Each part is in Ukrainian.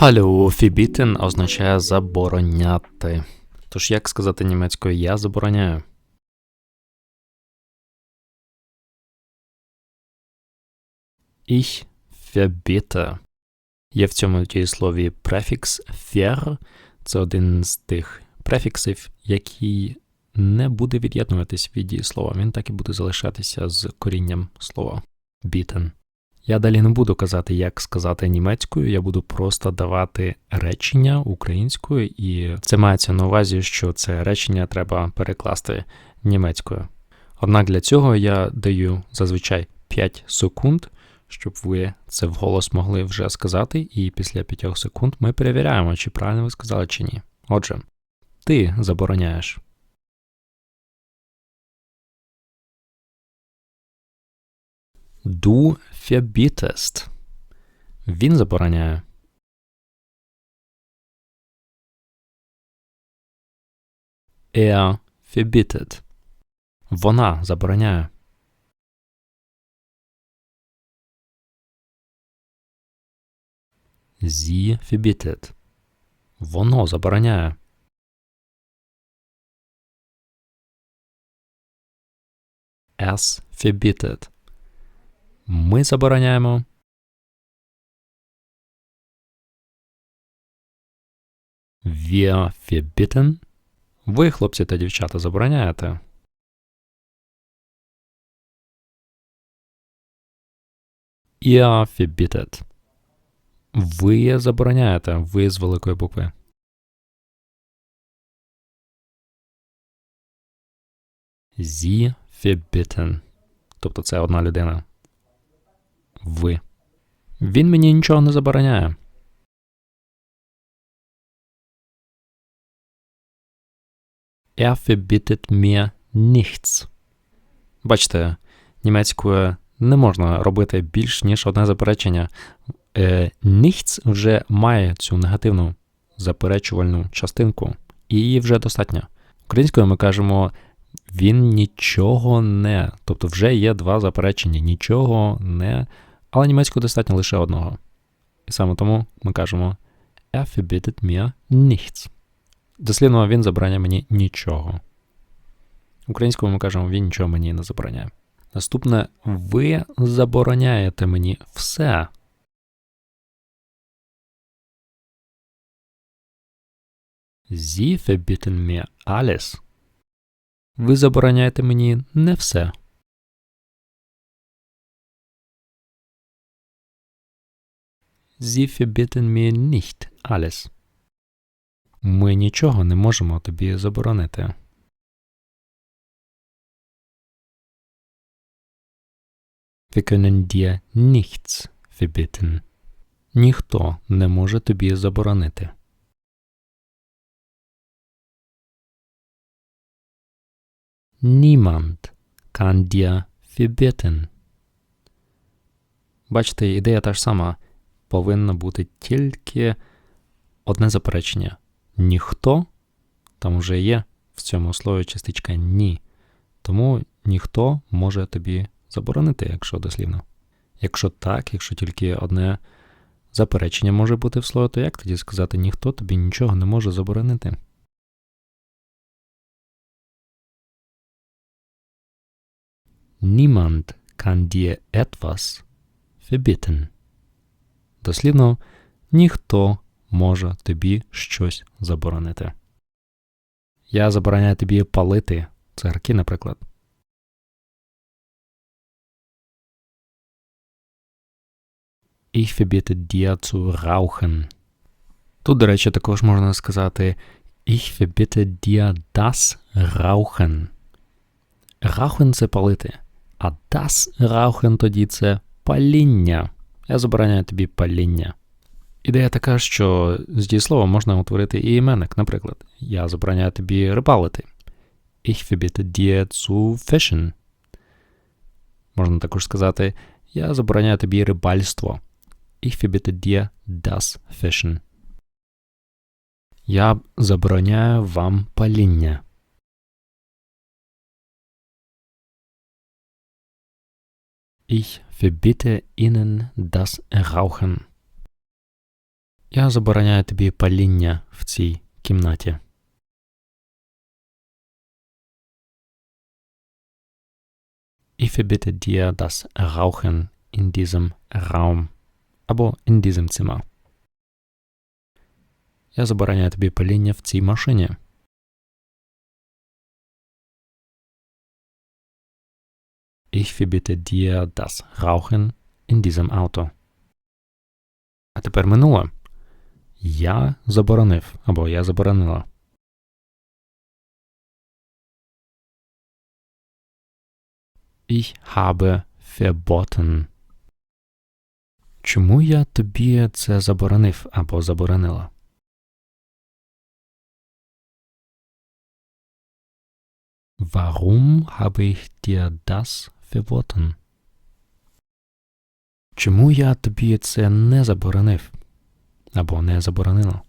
Hallo, означає забороняти. Тож як сказати німецькою я забороняю? Ich verbiete. Є в цьому дієслові префікс ver. Це один з тих префіксів, який не буде від'єднуватись від дієслова. Він так і буде залишатися з корінням слова bieten. Я далі не буду казати, як сказати німецькою, я буду просто давати речення українською, і це мається на увазі, що це речення треба перекласти німецькою. Однак для цього я даю зазвичай 5 секунд, щоб ви це вголос могли вже сказати, і після 5 секунд ми перевіряємо, чи правильно ви сказали чи ні. Отже, ти забороняєш. Du verbietest. Він забороняє. Er verbietet. Вона забороняє. Sie verbietet. Воно забороняє. Es verbietet. Ми забороняємо. Wir verbieten. Ви, хлопці та дівчата, забороняєте. Ihr verbietet. Ви забороняєте. Ви з великої букви. Sie verbieten. Тобто це одна людина. Ви. Він мені нічого не забороняє. Er verbietet mir nichts. Бачите, німецькою не можна робити більш ніж одне заперечення. Е, nichts вже має цю негативну заперечувальну частинку, і її вже достатньо. Українською ми кажемо він нічого не. Тобто вже є два заперечення. Нічого не. Але німецькою достатньо лише одного. І саме тому ми кажемо Er verbietet mir nichts. Дослідно, він забороняє мені нічого. Українською ми кажемо, він нічого мені не забороняє. Наступне, ви забороняєте мені все. Sie verbieten mir alles. Ви забороняєте мені не все. Sie verbieten mir nicht alles. Ми нічого не можемо тобі заборонити. Wir können dir nichts verbieten. Ніхто не може тобі заборонити. Niemand kann dir verbieten. Бачите, ідея та ж сама. Повинно бути тільки одне заперечення. Ніхто, там вже є в цьому слові частичка ні. Тому ніхто може тобі заборонити, якщо дослівно. Якщо так, якщо тільки одне заперечення може бути в слові, то як тоді сказати ніхто тобі нічого не може заборонити? Niemand kann dir etwas verbieten. Дослівно, ніхто може тобі щось заборонити. Я забороняю тобі палити цигарки, наприклад. Ich verbiete dir zu rauchen. Тут, до речі, також можна сказати Ich verbitte dir das Rauchen. Rauchen – це палити. А das Rauchen тоді це паління. Я забороняю тобі паління. Ідея така, що з дієслова можна утворити і іменник, наприклад, я забороняю тобі рибалити. Ich verbiete dir zu fischen. Можна також сказати, я забороняю тобі рибальство. Ich verbiete dir das Fischen. Я забороняю вам паління. Ich verbitte Ihnen das Rauchen. Я забороняю тобі паління в цій кімнаті. Ich verbitte dir das Rauchen in diesem Raum. Або in diesem Zimmer. Я забороняю тобі паління в цій машині. Ich verbitte dir das Rauchen in diesem Auto. А тепер минуле. Я заборонив або я заборонила. Ich habe verboten. Чому я тобі це заборонив або заборонила? Warum habe ich dir das verboten? Чому я тобі це не заборонив? Або не заборонила?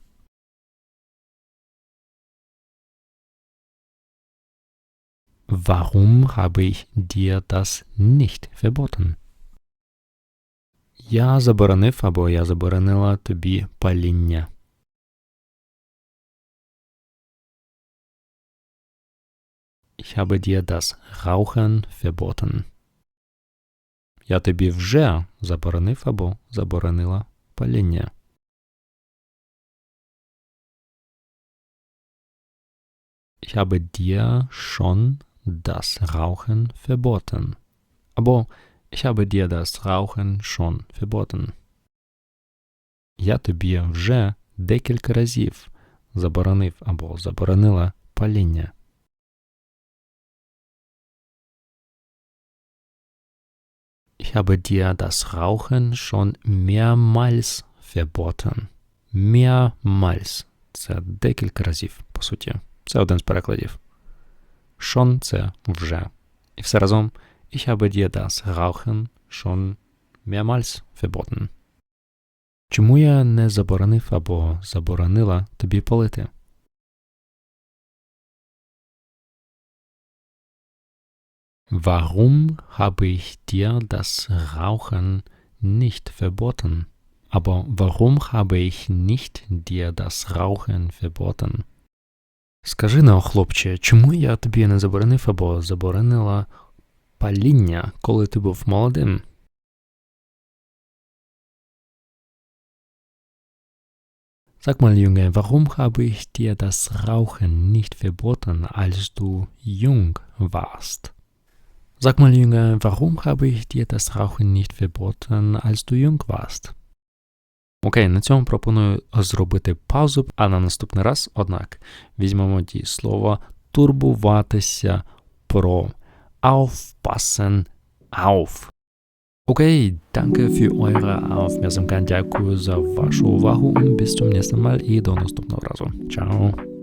Warum habe ich dir das nicht verboten? Я заборонив або я заборонила тобі паління. Ich habe dir das Rauchen verboten. Я тобі вже заборонив або заборонила паління. Ich habe dir schon das Rauchen verboten. Або ich habe dir das Rauchen schon verboten. Я тобі вже декілька разів заборонив або заборонила паління. Ich habe dir das Rauchen schon mehrmals verboten. Mehrmals. Це декілька разів, по суті. Це один з перекладів. Schon – це вже. І все разом Ich habe dir das Rauchen schon mehrmals verboten. Чому я не заборонив або заборонила тобі палити? Warum habe ich dir das Rauchen nicht verboten? Aber warum habe ich nicht dir das Rauchen verboten? Скажи на, хлопче, чому я тобі не заборонив або заборонила паління, коли ти був молодим? Sag mal, Junge, warum habe ich dir das Rauchen nicht verboten, als du jung warst? Sag mal, Junge, warum habe ich dir das Rauchen nicht verboten, als du jung warst? Окей, на цьому пропоную зробити паузу, а на наступний раз, однак, візьмемо дієслово турбуватися про aufpassen auf. Окей, danke für eure Aufmerksamkeit. Дякую за вашу увагу. Bis zum nächsten Mal і до наступного разу. Ciao.